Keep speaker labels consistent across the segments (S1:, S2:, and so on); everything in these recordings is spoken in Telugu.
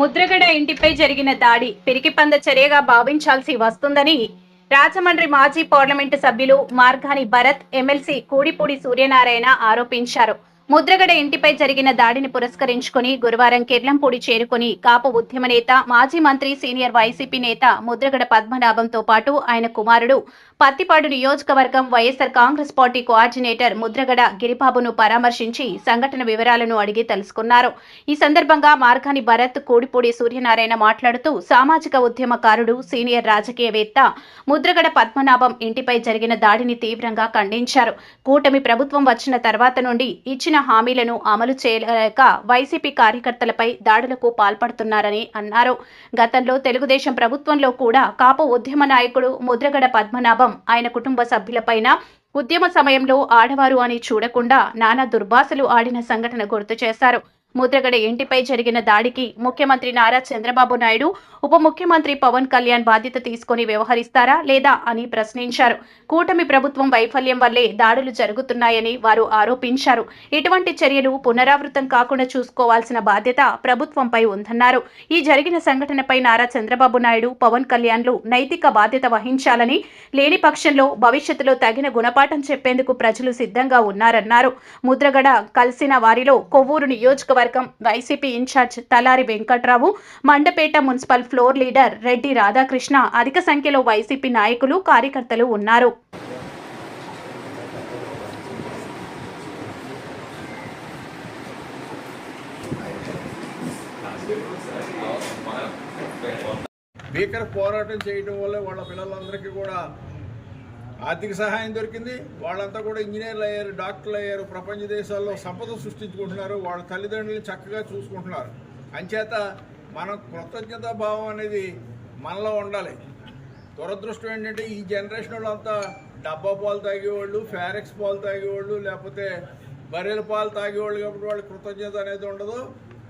S1: ముద్రగడ ఇంటిపై జరిగిన దాడి పిరికిపంద చర్యగా భావించాల్సి వస్తుందని రాజమండ్రి మాజీ పార్లమెంటు సభ్యులు మార్గాని భరత్ ఎమ్మెల్సీ కూడిపూడి సూర్యనారాయణ ఆరోపించారు. ముద్రగడ ఇంటిపై జరిగిన దాడిని పురస్కరించుకుని గురువారం కిర్లంపూడి చేరుకుని కాపు ఉద్యమ నేత మాజీ మంత్రి సీనియర్ వైసీపీ నేత ముద్రగడ పద్మనాభంతో పాటు ఆయన కుమారుడు పత్తిపాడు నియోజకవర్గం YSR congress party coordinator Mudragada గిరిబాబును పరామర్శించి సంఘటన వివరాలను అడిగి తెలుసుకున్నారు. ఈ సందర్భంగా మార్గాని భరత్ కూడిపూడి సూర్యనారాయణ మాట్లాడుతూ సామాజిక ఉద్యమకారుడు సీనియర్ రాజకీయవేత్త ముద్రగడ పద్మనాభం ఇంటిపై జరిగిన దాడిని తీవ్రంగా ఖండించారు. కూటమి ప్రభుత్వం వచ్చిన తర్వాత నుండి ఇచ్చిన హామీలను అమలు చేయలేక వైసీపీ కార్యకర్తలపై దాడులకు పాల్పడుతున్నారని అన్నారు. గతంలో తెలుగుదేశం ప్రభుత్వంలో కూడా కాపు ఉద్యమ నాయకుడు ముద్రగడ పద్మనాభం ఆయన కుటుంబ సభ్యులపైన ఉద్యమ సమయంలో ఆడవారు అని చూడకుండా నానా దుర్భాషలు ఆడిన సంఘటన గుర్తు చేశారు. ముద్రగడ ఇంటిపై జరిగిన దాడికి ముఖ్యమంత్రి నారా చంద్రబాబు నాయుడు ఉప ముఖ్యమంత్రి పవన్ కళ్యాణ్ బాధ్యత తీసుకొని వ్యవహరిస్తారా లేదా అని ప్రశ్నించారు. కూటమి ప్రభుత్వం వైఫల్యం వల్లే దాడులు జరుగుతున్నాయని వారు ఆరోపించారు. ఇటువంటి చర్యలు పునరావృతం కాకుండా చూసుకోవాల్సిన బాధ్యత ప్రభుత్వంపై ఉందన్నారు. ఈ జరిగిన సంఘటనపై నారా చంద్రబాబు నాయుడు పవన్ కళ్యాణ్లు నైతిక బాధ్యత వహించాలని లేని పక్షంలో భవిష్యత్తులో తగిన గుణపాఠం చెప్పేందుకు ప్రజలు సిద్ధంగా ఉన్నారన్నారు. ముద్రగడ కలిసిన వారిలో కొవ్వూరు నియోజకవర్గం YCP incharge Talari Venkatrao Mandapeta municipal floor leader Reddy Radhakrishna అధిక సంఖ్యలో వైసీపీ నాయకులు కార్యకర్తలు ఉన్నారు.
S2: భీకర పోరాటం చేయడం వల్ల వాళ్ళ పిల్లలందరికీ కూడా ఆర్థిక సహాయం దొరికింది. వాళ్ళంతా కూడా ఇంజనీర్లు అయ్యారు డాక్టర్లు అయ్యారు ప్రపంచ దేశాల్లో సంపద సృష్టించుకుంటున్నారు. వాళ్ళ తల్లిదండ్రులను చక్కగా చూసుకుంటున్నారు. అంచేత మనం కృతజ్ఞతా భావం అనేది మనలో ఉండాలి. దురదృష్టం ఏంటంటే ఈ జనరేషన్ వాళ్ళంతా డబ్బా పాలు తాగేవాళ్ళు ఫారెక్స్ పాలు తాగేవాళ్ళు లేకపోతే బర్రెల పాలు తాగేవాళ్ళు కాబట్టి వాళ్ళ కృతజ్ఞత అనేది ఉండదు.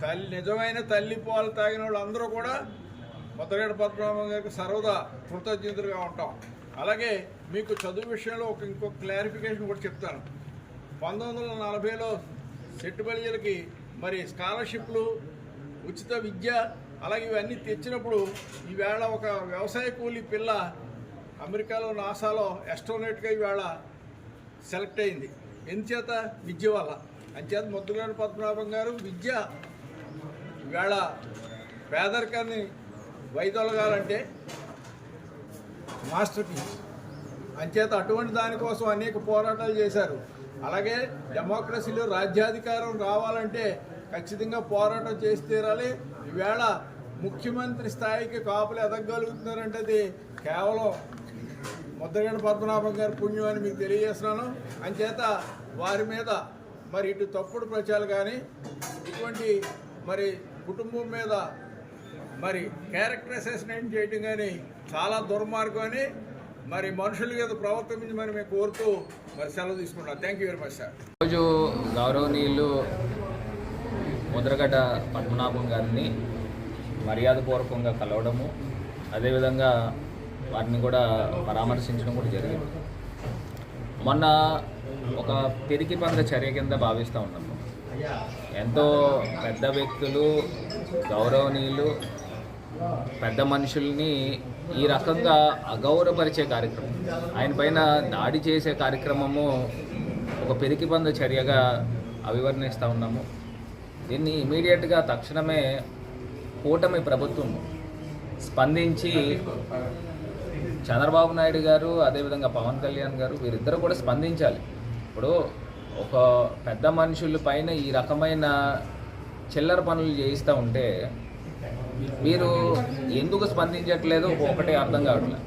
S2: తల్లి నిజమైన తల్లి పాలు తాగిన వాళ్ళు అందరూ కూడా ముద్రగడ పద్మనాభం గారికి సర్వదా కృతజ్ఞతలుగా ఉంటాం. అలాగే మీకు చదువు విషయంలో ఒక ఇంకొక క్లారిఫికేషన్ కూడా చెప్తాను. పంతొమ్మిది వందల నలభైలో సెట్టు మరి స్కాలర్షిప్లు ఉచిత విద్య అలాగే ఇవన్నీ తెచ్చినప్పుడు ఈవేళ ఒక వ్యవసాయ కూలీ పిల్ల అమెరికాలో నాసాలో ఎస్ట్రోనేట్గా ఈవేళ సెలెక్ట్ అయింది. ఎంతచేత విద్య వల్ల. అంచేత ముద్దులేని పద్మనాభం గారు విద్య ఈవేళ పేదరికాన్ని వైదొలగాలంటే మాస్టర్ పీస్. అంచేత అటువంటి దానికోసం అనేక పోరాటాలు చేశారు. అలాగే డెమోక్రసీలో రాజ్యాధికారం రావాలంటే ఖచ్చితంగా పోరాటం చేసి తీరాలి. ఈవేళ ముఖ్యమంత్రి స్థాయికి కాపులు ఎదగలుగుతున్నారంటే అది కేవలం ముద్రగడ పద్మనాభం గారి పుణ్యం అని మీకు తెలియజేస్తున్నాను. అంచేత వారి మీద మరి ఇటు తప్పుడు ప్రచారాలు కానీ ఇటువంటి మరి కుటుంబం మీద మరి క్యారెక్టర్ అసెస్మెంట్ చేయడం కానీ చాలా దుర్మార్గం అని మరి మనుషులు కదా ప్రవర్తించి మరి మేము కోరుతూ మరి సెలవు తీసుకుంటాం thank you very much sir
S3: రోజు గౌరవనీయులు ముద్రగడ్డ పద్మనాభం గారిని మర్యాదపూర్వకంగా కలవడము అదేవిధంగా వారిని కూడా పరామర్శించడం కూడా జరిగింది. మొన్న ఒక పెరికి పంద చర్య కింద భావిస్తూ ఉన్నాము. ఎంతో పెద్ద వ్యక్తులు గౌరవనీయులు పెద్ద మనుషుల్ని ఈ రకంగా అగౌరవపరిచే కార్యక్రమం. ఆయన పైన దాడి చేసే కార్యక్రమము ఒక పెరికిబంద చర్యగా అభివర్ణిస్తూ ఉన్నాము. దీన్ని ఇమీడియట్గా తక్షణమే కూటమి ప్రభుత్వం స్పందించి చంద్రబాబు నాయుడు గారు అదేవిధంగా పవన్ కళ్యాణ్ గారు వీరిద్దరూ కూడా స్పందించాలి. ఇప్పుడు ఒక పెద్ద మనుషుల పైన ఈ రకమైన చిల్లర పనులు చేయిస్తూ ఉంటే మీరు ఎందుకు స్పందించట్లేదు? ఒకటే అర్థం కావట్లేదు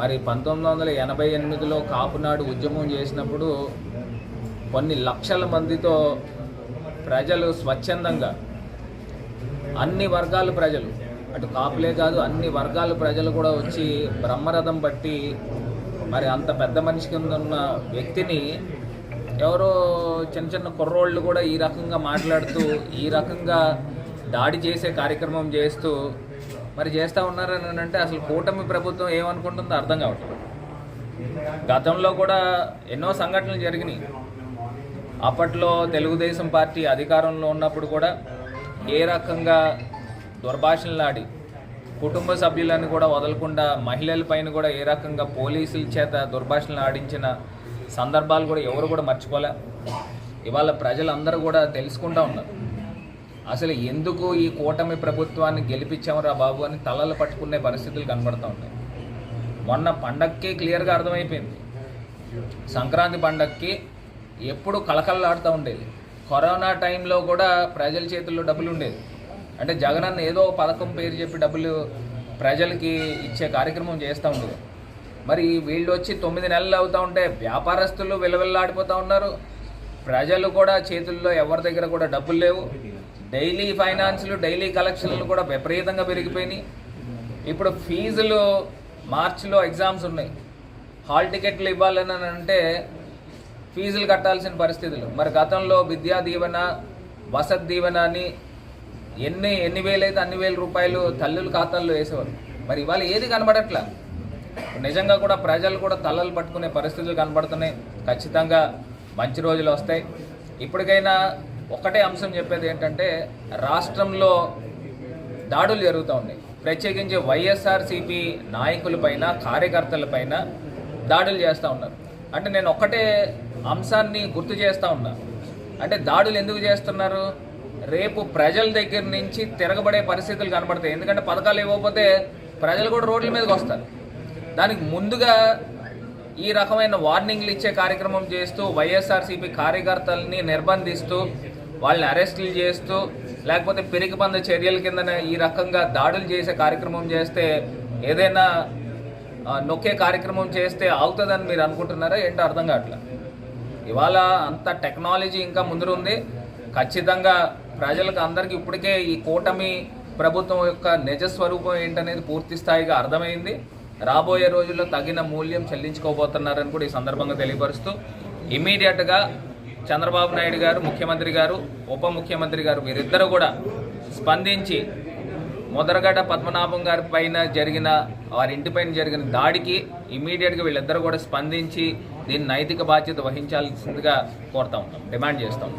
S3: మరి పంతొమ్మిది వందల ఎనభై ఎనిమిదిలో కాపునాడు ఉద్యమం చేసినప్పుడు కొన్ని లక్షల మందితో ప్రజలు స్వచ్ఛందంగా అన్ని వర్గాల ప్రజలు అటు కాపులే కాదు అన్ని వర్గాల ప్రజలు కూడా వచ్చి బ్రహ్మరథం బట్టి మరి అంత పెద్ద మనిషి కింద ఉన్న వ్యక్తిని ఎవరో చిన్న చిన్న కుర్రోళ్ళు కూడా ఈ రకంగా మాట్లాడుతూ ఈ రకంగా దాడి చేసే కార్యక్రమం చేస్తూ మరి చేస్తూ ఉన్నారని అంటే అసలు కూటమి ప్రభుత్వం ఏమనుకుంటుందో అర్థం కావట్లేదు. గతంలో కూడా ఎన్నో సంఘటనలు జరిగినాయి. అప్పట్లో తెలుగుదేశం పార్టీ అధికారంలో ఉన్నప్పుడు కూడా ఏ రకంగా దుర్భాషణలాడి కుటుంబ సభ్యులను కూడా వదలకుండా మహిళల పైన కూడా ఏ రకంగా పోలీసుల చేత దుర్భాషణలు ఆడించిన సందర్భాలు కూడా ఎవరు కూడా మర్చిపోలే. ఇవాళ ప్రజలందరూ కూడా తెలుసుకుంటూ ఉన్నారు. అసలు ఎందుకు ఈ కూటమి ప్రభుత్వాన్ని గెలిపించామరా బాబు అని తలలు పట్టుకునే పరిస్థితులు కనబడుతూ ఉన్నాయి. మొన్న పండక్కి క్లియర్గా అర్థమైపోయింది. సంక్రాంతి పండక్కి ఎప్పుడు కలకలలాడుతూ ఉండేది. కరోనా టైంలో కూడా ప్రజల చేతుల్లో డబ్బులు ఉండేది. అంటే జగనన్న ఏదో పథకం పేరు చెప్పి డబ్బులు ప్రజలకి ఇచ్చే కార్యక్రమం చేస్తూ ఉండేది. మరి వీళ్ళు వచ్చి తొమ్మిది నెలలు అవుతూ ఉంటే వ్యాపారస్తులు విలవిల్లాడిపోతూ ఉన్నారు. ప్రజలు కూడా చేతుల్లో ఎవరి దగ్గర కూడా డబ్బులు లేవు. డైలీ ఫైనాన్స్లు డైలీ కలెక్షన్లు కూడా విపరీతంగా పెరిగిపోయినాయి. ఇప్పుడు ఫీజులు మార్చిలో ఎగ్జామ్స్ ఉన్నాయి. హాల్ టికెట్లు ఇవ్వాలని అంటే ఫీజులు కట్టాల్సిన పరిస్థితులు. మరి గతంలో విద్యా దీవెన వసతి దీవెన అని ఎన్ని ఎన్ని వేలైతే అన్ని వేల రూపాయలు తల్లుల ఖాతాల్లో వేసేవారు మరి ఇవాళ ఏది కనబడట్లా? నిజంగా కూడా ప్రజలు కూడా తలలు పట్టుకునే పరిస్థితులు కనబడుతున్నాయి. ఖచ్చితంగా మంచి రోజులు వస్తాయి. ఇప్పటికైనా ఒకటే అంశం చెప్పేది ఏంటంటే రాష్ట్రంలో దాడులు జరుగుతూ ఉన్నాయి. ప్రత్యేకించి వైఎస్ఆర్సీపీ నాయకులపైన కార్యకర్తలపైన దాడులు చేస్తూ ఉన్నారు. అంటే నేను ఒకటే అంశాన్ని గుర్తు చేస్తూ ఉన్నా. అంటే దాడులు ఎందుకు చేస్తున్నారు? రేపు ప్రజల దగ్గర నుంచి తిరగబడే పరిస్థితులు కనబడతాయి. ఎందుకంటే పథకాలు ఇవ్వకపోతే ప్రజలు కూడా రోడ్ల మీదకి వస్తారు. దానికి ముందుగా ఈ రకమైన వార్నింగ్లు ఇచ్చే కార్యక్రమం చేస్తూ వైఎస్ఆర్సీపీ కార్యకర్తల్ని నిర్బంధిస్తూ వాళ్ళని అరెస్టులు చేస్తూ లేకపోతే పెరిగిపంద చర్యల కింద ఈ రకంగా దాడులు చేసే కార్యక్రమం చేస్తే ఏదైనా నొక్కే కార్యక్రమం చేస్తే అవుతుందని మీరు అనుకుంటున్నారా? ఏంటో అర్థం కావట్లేదు ఇవాళ అంత టెక్నాలజీ ఇంకా ముందర ఉంది ఖచ్చితంగా ప్రజలకు అందరికీ ఇప్పటికే ఈ కూటమి ప్రభుత్వం యొక్క నిజ స్వరూపం ఏంటనేది పూర్తి స్థాయిగా అర్థమైంది. రాబోయే రోజుల్లో తగిన మూల్యం చెల్లించుకోబోతున్నారని కూడా ఈ సందర్భంగా తెలియపరుస్తూ ఇమీడియట్గా చంద్రబాబు నాయుడు గారు ముఖ్యమంత్రి గారు ఉప ముఖ్యమంత్రి గారు వీరిద్దరూ కూడా స్పందించి ముదరగడ్డ పద్మనాభం గారి పైన జరిగిన వారి ఇంటిపైన జరిగిన దాడికి ఇమీడియట్గా వీళ్ళిద్దరూ కూడా స్పందించి దీన్ని నైతిక బాధ్యత వహించాల్సిందిగా కోరుతా ఉన్నాం డిమాండ్ చేస్తాం